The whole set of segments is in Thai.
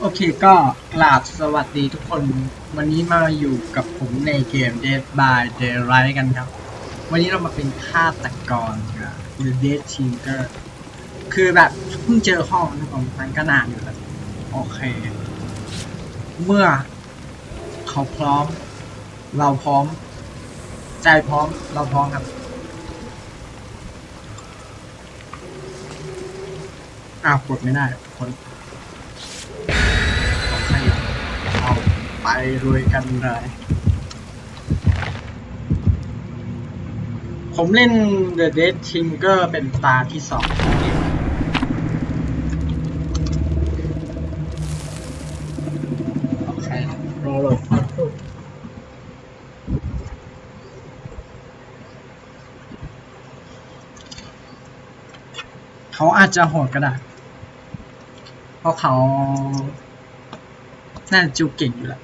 โอเคก็กราบสวัสดีทุกคน วันนี้มาอยู่กับผมในเกม Dead by Daylight กันครับ วันนี้เรามาเป็นฆาตกรกับ The Dead Team ก็คือแบบเพิ่งเจอห้องนะผมมันก็นานอยู่แล้วโอเค เมื่อเขาพร้อม เราพร้อม ใจพร้อมเราพร้อมครับอ้าวกดไม่ได้คน ไปรวยกันเลยผมเล่น The Dead Team ก็เป็นตาที่สองของเกมโอเครอเลยเขาอาจจะโหดก็ได้ เพราะเขา น่าจะจูเก่งอยู่แล้ว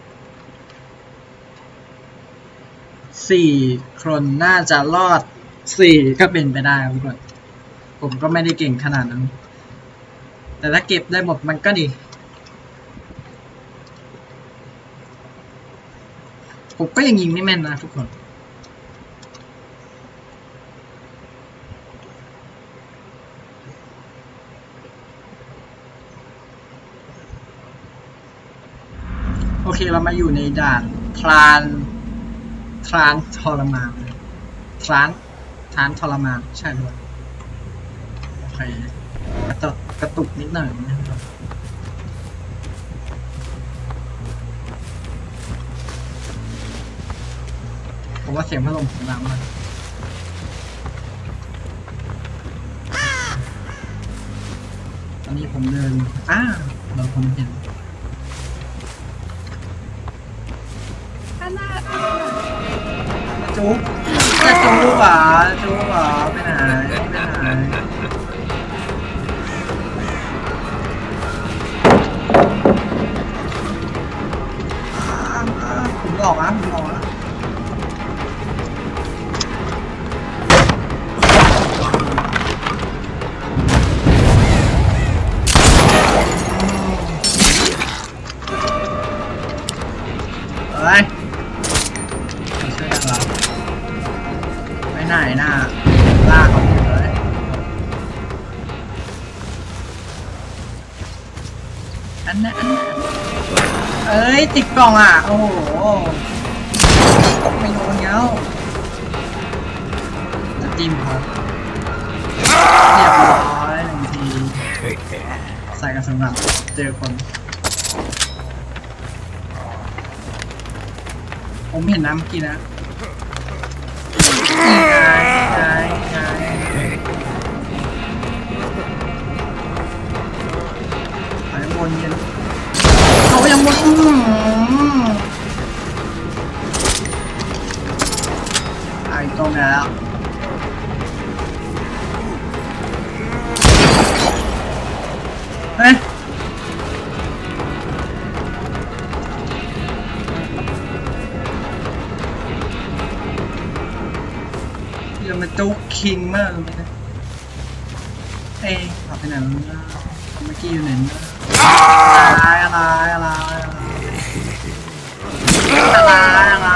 สี่คนน่าจะรอดสี่ก็เป็นไปได้ครับทุกคนผมก็ไม่ได้เก่งขนาดนั้น แต่ถ้าเก็บได้หมดมันก็ดีผมก็ยังยิงไม่แม่นนะทุกคน โอเคเรามาอยู่ในด่านทราน ทรานทรมานทรานทรานทรมานใช่ด้วยโอเคกระตุกกระตุกนิดหน่อยนะครับผมว่าเสียงพัดลมผมดังมากตอนนี้ผมเดินอ้าเราผมเห็น จุ๊บจะจุ๊บหรอจุ๊บหรอไปไหนไปไหนผมบอกนะผมบอกนะ ไปไหนน่ะลาเขาอยู่เลยอันนั้นอันนั้นเอ้ยติดกล่องอะ โอ้โหไม่โดนเงี้ยจะจิ้มเขาเรียบร้อยหนึ่งที ใส่กันสำหรับเจอคนผมเห็นน้ำเมื่อกี้นะ ไปวนเย็นเขายังวนอื้อหือไอ้ตรงนี้แล้ว คิงมากเลยนะเอ้ยขับไปไหนแล้วนะเมื่อกี้อยู่ไหนนะอะไรอะไรอะไรอะไรอะไร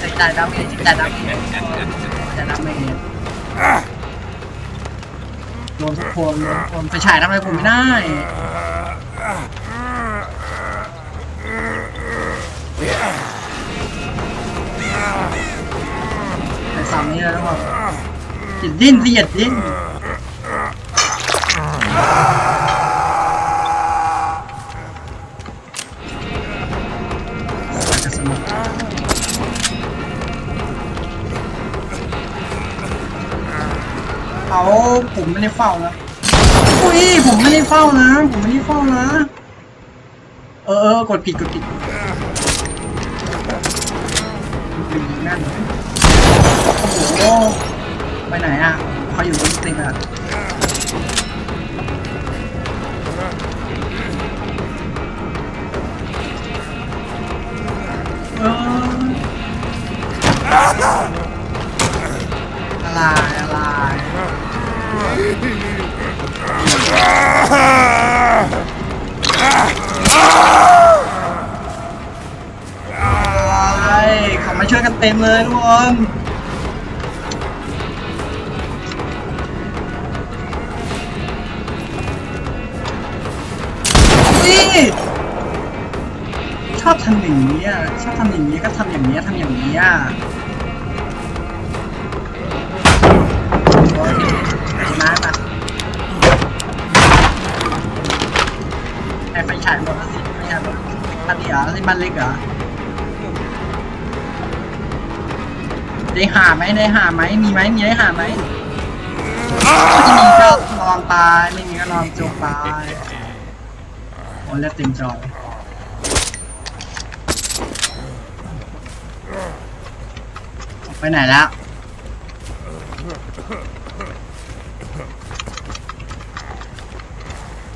จิตใจดำเองจิตใจดำเองจิตใจดำเองรวมทุกคนรวมทุกคนไปฉายทำอะไรผมไม่ได้ไปสามนี้แล้วก็จิตดิ้น อย่าดิ้นอาจจะสนุกเอาผมไม่ได้เฝ้านะอุ้ยผมไม่ได้เฝ้านะ ผมไม่ได้เฝ้านะ เออเออกดผิดกดผิดนั่นโอ้โห ไปไหนอะเขาอยู่บนตึกอะเอออะไรอะไรอะไรขามาช่วยกันเต็มเลยทุกคน อบทำอย่างนี้อะชอบทำอย่างนี้ก็ทำอย่างนี้ทำอย่างนี้อะโอ้ยมาปะไอไฟฉายหมดแล้วสิไฟฉายหมดอันนี้เหรอที่มันเล็กเหรอได้หาไหมได้หาไหมมีไหมมีได้หาไหมไม่มีก็นอนตายไม่มีก็นอนจมตายโอ้เลือดเต็มจอ ไปไหนแล้ว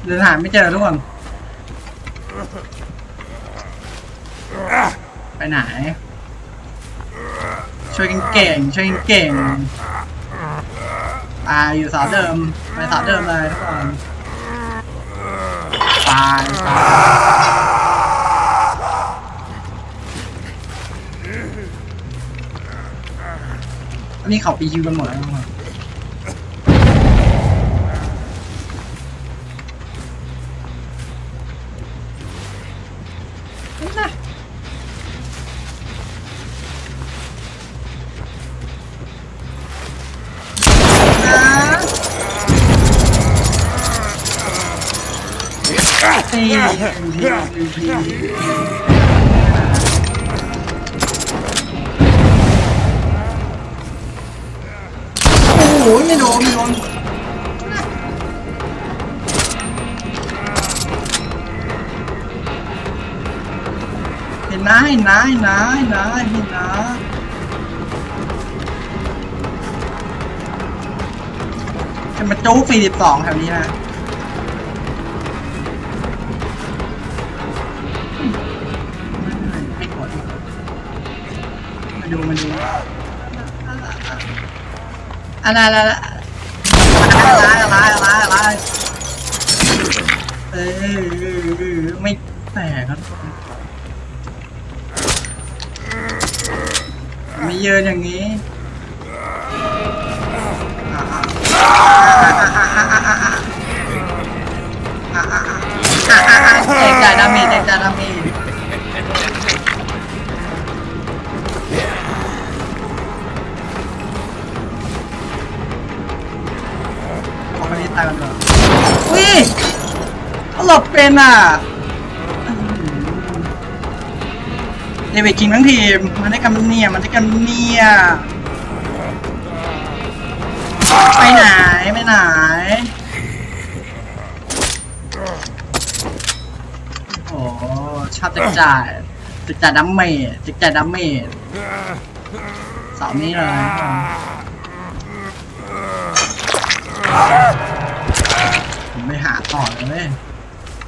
เดินหาไม่เจอทุกคนไปไหน ช่วยกันเก่ง ช่วยกันเก่งตายอยู่เสาเดิมไปเสาเดิมเลยทุกคนตายตาย นนี้เขาปีคิวกันหมดแล้วทุกคนนี่นะตี โอ้โหไม่โดนไม่โดนเห็นนะเห็นนะเห็นนะเห็นนะเห็นนะจะมาจู๊สี่สิบสองแถวนี้นะมาดูมาดู อะไรอะไรอะไรอะไรอะไรอะไรเออไม่แตกครับม่เยอะอย่างนี้แจกจ่ายดาเมจแจกจ่ายดาเมจายกันก่อนอุ้ยเขาหลบเป็นอะเดวิดคิงทั้งทีมมันได้กันเนี่ยมันได้กันเนี่ยไปไหนไปไหนโอ้ชอบจัดจ่ายจัดจ่ายดัมเมจจัดจ่ายดัมเมจสานี้เลย ต่อเลย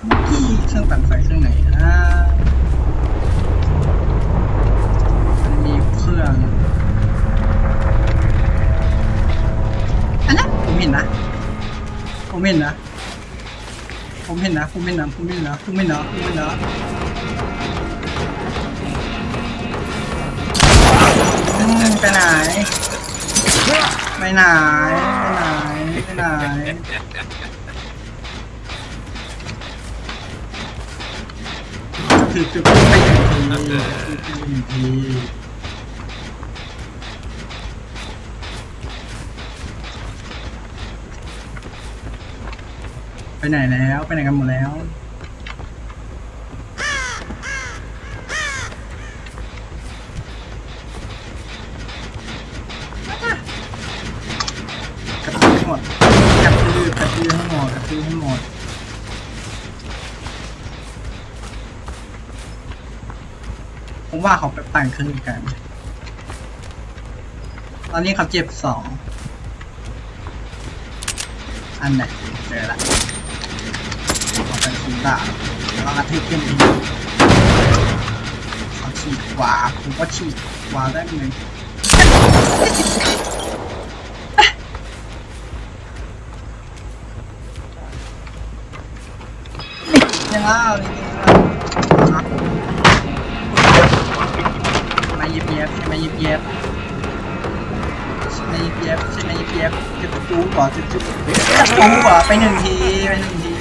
มุกี้เครื่องปั่นไฟเครื่องไหนนะมันมีเครื่อง อันนั้นผมเห็นนะ ผมเห็นนะ ผมเห็นนะ ผมเห็นนะ ผมเห็นนะ ผมเห็นนะผมเห็นนะไปไหนไปไหนไปไหนไปไหน คือจุดไปหนึ่งทีคือไปหนึ่ทีไปไหนแล้วไปไหนกันหมดแล้ว กระตือให้หมดกระตือกระตือให้หมดกระตือให้หมด ผมว่าเขาไปปั่นขึ้นกัน ตอนนี้เขาเจ็บสอง อันไหนเจอละเขาไปคูดาบแล้วก็กระทืบขึ้นอีกเขาฉีดขวาผมก็ฉีดขวาได้เหมือนยังเล่าเลยมาเยียบใช่ไหมเยิบเย็บใช่ไหมเยิบเย็บใช่ไหมเยิบเย็บจะจู๊ก่อนจะจู๊จะจู๊ก่อนไปหนึ่งทีไปหนึ่งที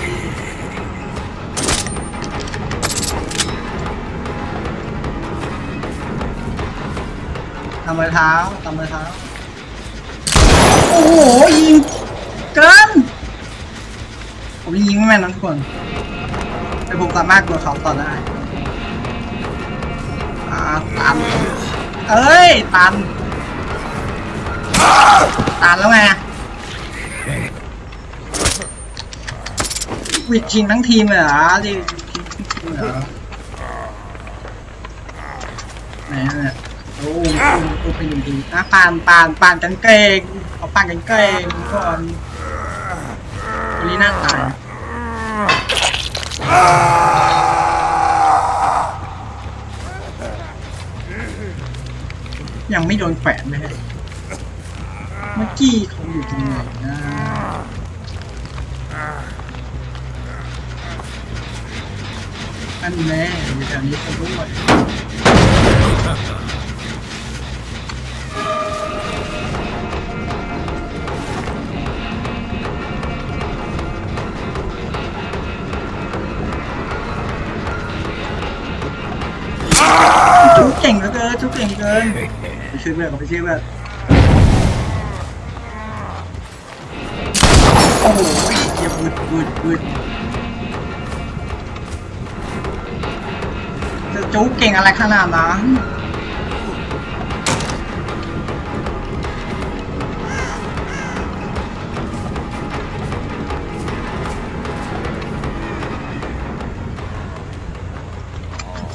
ทำมือเท้าทำมือเท้าโอ้โหยิงเกินผมยิงไม่แม่นนะทุกคนแต่ผมสามารถกดเขาต่อได้อ่าตัน เอ้ย ตัน ตันแล้วไงวิดชิงทั้งทีมเลยเหรอที่ทิ้งทั้งทีมเหรอไหนเนี่ยโอ้โหโอ้เป็นหนึ่งทีอะปานปานปานกันเกงเอาปานกันเกงก่อนอันนี้น่าตาย ยังไม่โดนแขวนเลยฮะเมื่อกี้เขาอยู่ตรงไหนนะอันแน่อยู่แถวนี้คนด้วยจุ๊บเก่งเหลือเกินจุ๊บเก่งเกินไป ช่วยเพื่อนไปช่วยเพื่อนโอ้โหเยียบวืดวืดวืดจะจุ๊เก่งอะไรขนาดนั้น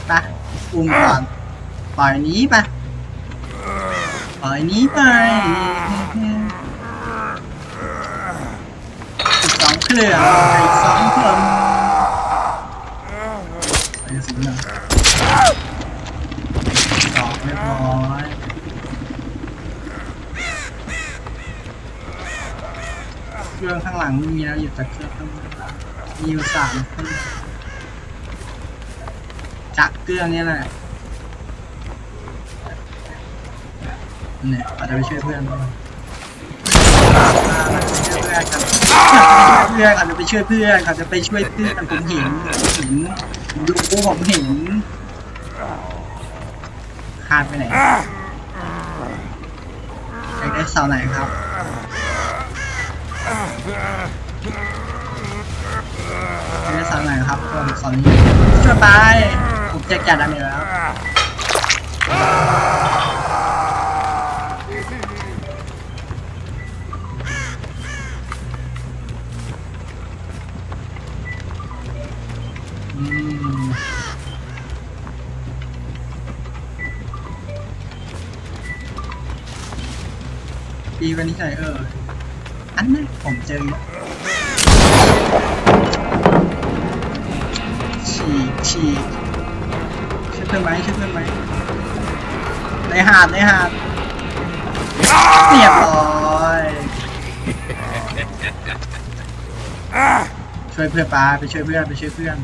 ไปอุ้มก่อนปล่อยนี้ไป อยนี้ไปสองเครื่องอีกสองครื่อไปสิงห์สองเรียบร้อยเครื่องข้างหลังไม่มีแล้วอยู่แต่เครื่องข้างหลังมีอยู่สามเครื่องจากเครื่องนี้แหละ เนี่ยอาจจะไปช่วยเพื่อนเพื่อนอาจจะไปช่วยเพื่อนอาจจะไปช่วยเพื่อนผมเห็นผมเห็นดูผมเห็นคาดไปไหนอยากได้เสาไหนครับอยากได้เสาไหนครับคนเสานี้ช่วยไปผมจะแกะดาเมจแล้ว อืมปีวันนี้ไหนเออ อันนั้นผมเจอฉีกฉีกช่วยเพื่อนไหมช่วยเพื่อนไหมในหาดในหาดเรียบร้อยช่วยเพื่อนปลาไปช่วยเพื่อนไปช่วยเพื่อน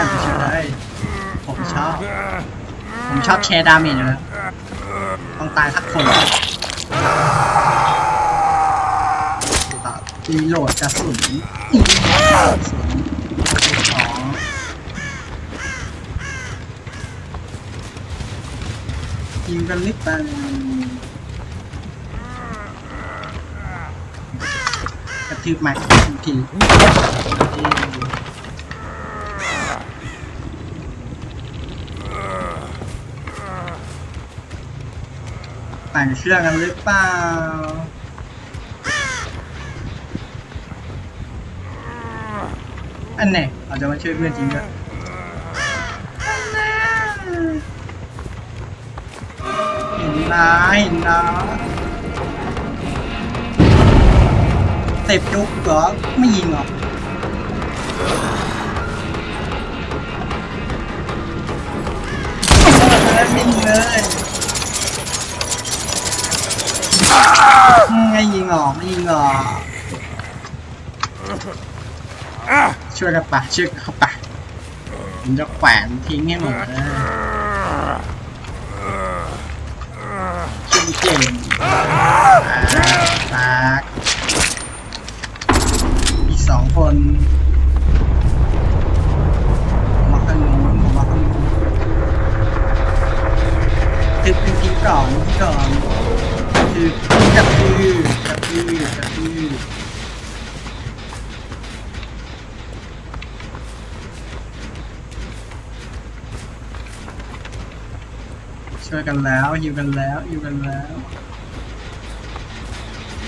อไปช่วยเพื่อนไปช่วยเลยผมชอบ ผมชอบแชร์ดาเมจอยู่แล้วต้องตายสักคนตัดรีโหลดกระสุนอีกกระสุนสองยิงกันนิดเดียวกระทืบใหม่อีกที แต่งเครื่องกันหรือเปล่าอันไหนเราจะมาช่วยเพื่อนจริงด้วยเห็นนะเห็นนะเต็บจุกเหรอไม่ยิงเหรอยิงเลย ไม่ยิงหรอกไม่ยิงหรอกช่วยกันปะช่วยกันเข้าปะผมจะแขวนทิ้งให้หมดเลยเก่งเก่งตากอีกสองคนมาข้างนู้นมาข้างนู้นทึบทิ้งทิ้งก่อนทิ้งก่อน คือกระพือกระพือกระพือช่วยกันแล้วฮิวกันแล้วฮิวกันแล้ว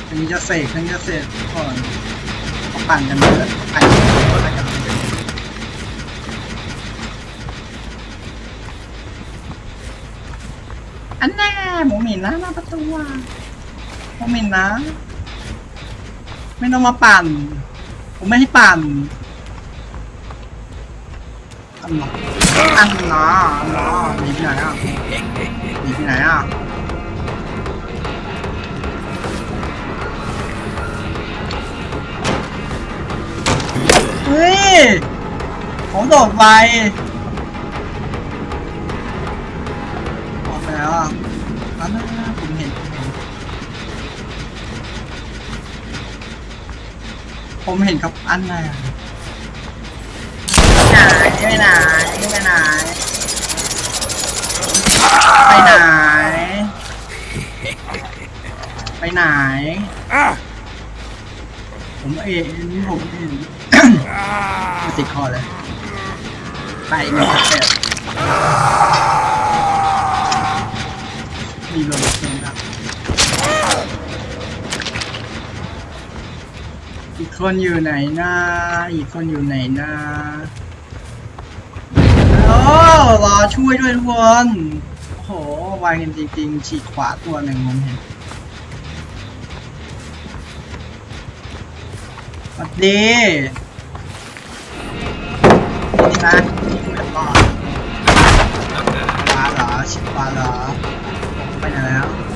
อันนี้จะเสกอันนี้จะเสกก่อนปั่นกันเยอะปั่นกันเยอันกันอันแน่หมูหมินนะหน้าประตูอะ หมูหมินนะ ไม่ต้องมาปั่น ผมไม่ให้ปั่นอันหรออันหรออันหรอหนีไปไหนอะหนีไปไหนอะเฮ้ยผมโดดไป ผมเห็นครับอันไหนไปไหนไปไหนไปไหนไปไหน ผมเองผมเองติดคอเลย ไปหนึ่งสเต็ปมีลมเสียงครับ อีก คนอยู่ไหนนะอีกคนอยู่ไหนนะโอ้รอช่วยด้วยทุกคนโอ้โหวายกันจริงๆ ฉีกขวาตัวหนึ่งผมเห็นสวัสดีนี่นะนี่คุยกับก่อนมาเหรอชิบมาเหรอไปไหนแล้ว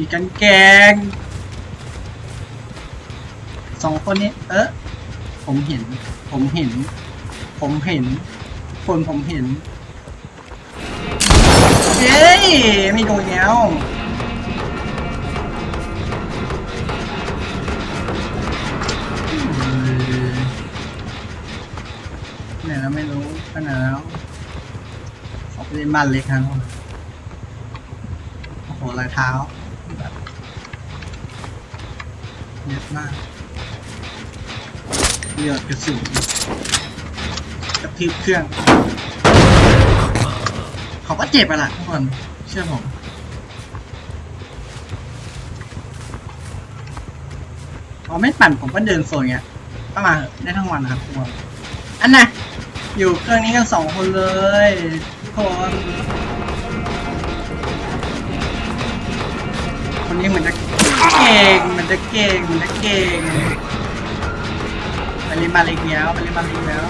ีกันแกงสองคนนี้ เออผมเห็น ผมเห็น ผมเห็น คนผมเห็นเฮ้ยไม่โดนแล้วไหนแล้วไม่รู้ไปไหนแล้วขอไปเล่นบ้านเล็กครับโอ้โหรอยเท้าแบบ เยอะมากเลือดกระสุนกระทืบเครื่อง เขาก็เจ็บไปละทุกคนเชื่อผมพอไม่ปั่นผมก็เดินโซนเงี้ยก็มาได้ทั้งวันนะครับทุกคนอันน่ะอยู่เครื่องนี้กันสองคนเลยทุกคนคนนี้เหมือนจะ เก่งมือนจะเก่งมือนจะเก่งไปเล่นบาลีกแล้วไปเล่นบาลีกแล้ว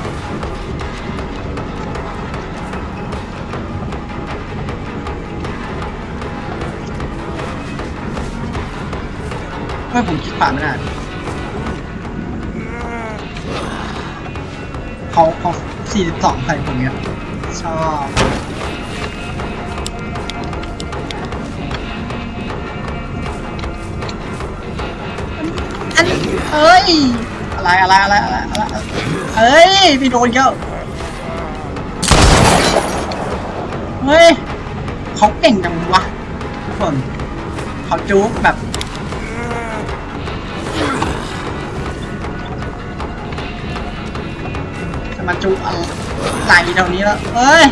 เฮ้ยผมคิดผ่านไม่ได้เขาเขาสี่สิบสองใส่ผมเนี่ยชอบ อันเอ้ย อะไรอะไรอะไรอะไรอะไรเอ้ยพี่โดนเยอะเฮ้ยเขาเก่งจังวะทุกคนเขาจุกแบบจะมาจุอะไรแถวนี้แล้วเอ้ย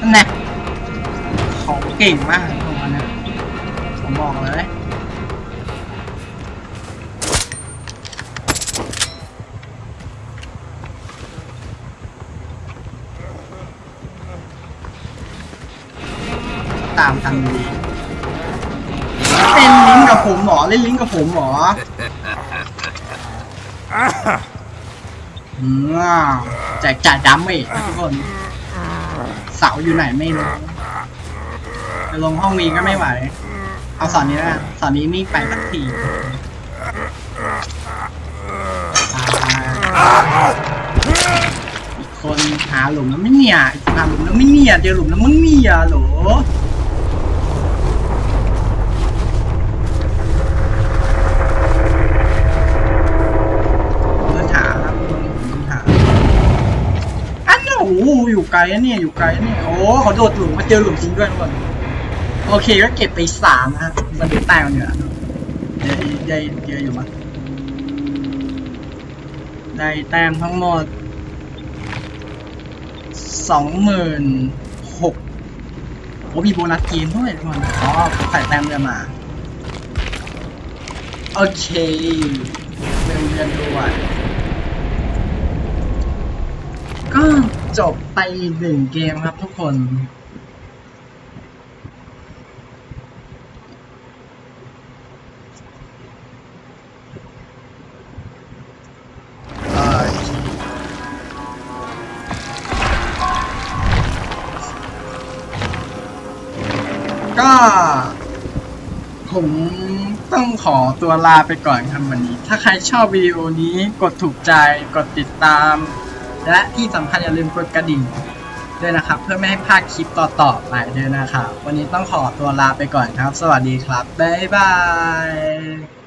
นั่นแน่เขาเก่งมากตรงนั้นนะผมบอกเลยันดีเป็นลิงก์กับผมหรอเล่นลิงก์กับผมหรออืมแจกจ่ายดัมเมจทุกคนเสาอยู่ไหนไม่รู้จะลงห้องมีก็ไม่ไหว เอาสอนนี้แล้วสอนนี้ไม่ไปสักทีอีกคนหาหลุมแล้วไม่เนี่ยหาหลุมแล้วไม่เนี่ยเจอหลุมแล้วมึงเนี่ยหลเดินหาครับเดินหาอันนี้โอ้โหอยู่ ไกลอะเนี่ยอยู่ไกลอะเนี่ยโอ้เขาโดดหลุมมาเจอหลุมจริงด้วยทุกคนโอเคก็เก็บไปสามนะครับมันแต้มอยู่อะเดี๋ยวเดี๋ยวเดี๋ยวอยู่มั้งได้แต้มทั้งหมดสองหมื่นหกโอ้มีโบนัสเกมด้วยทุกคนอ๋อใส่แต้มเรือมา โอเคเรื่องเรียนด้วยก็ จบไปอีกหนึ่งเกมครับทุกคนโอเคก็ผมต้องขอตัวลาไปก่อนครับวันนี้ ถ้าใครชอบวิดีโอนี้กดถูกใจ กดติดตาม และที่สำคัญอย่าลืมกดกระดิ่งด้วยนะครับ เพื่อไม่ให้พลาดคลิปต่อๆไปด้วยนะครับ วันนี้ต้องขอตัวลาไปก่อนครับ สวัสดีครับ บ๊ายบาย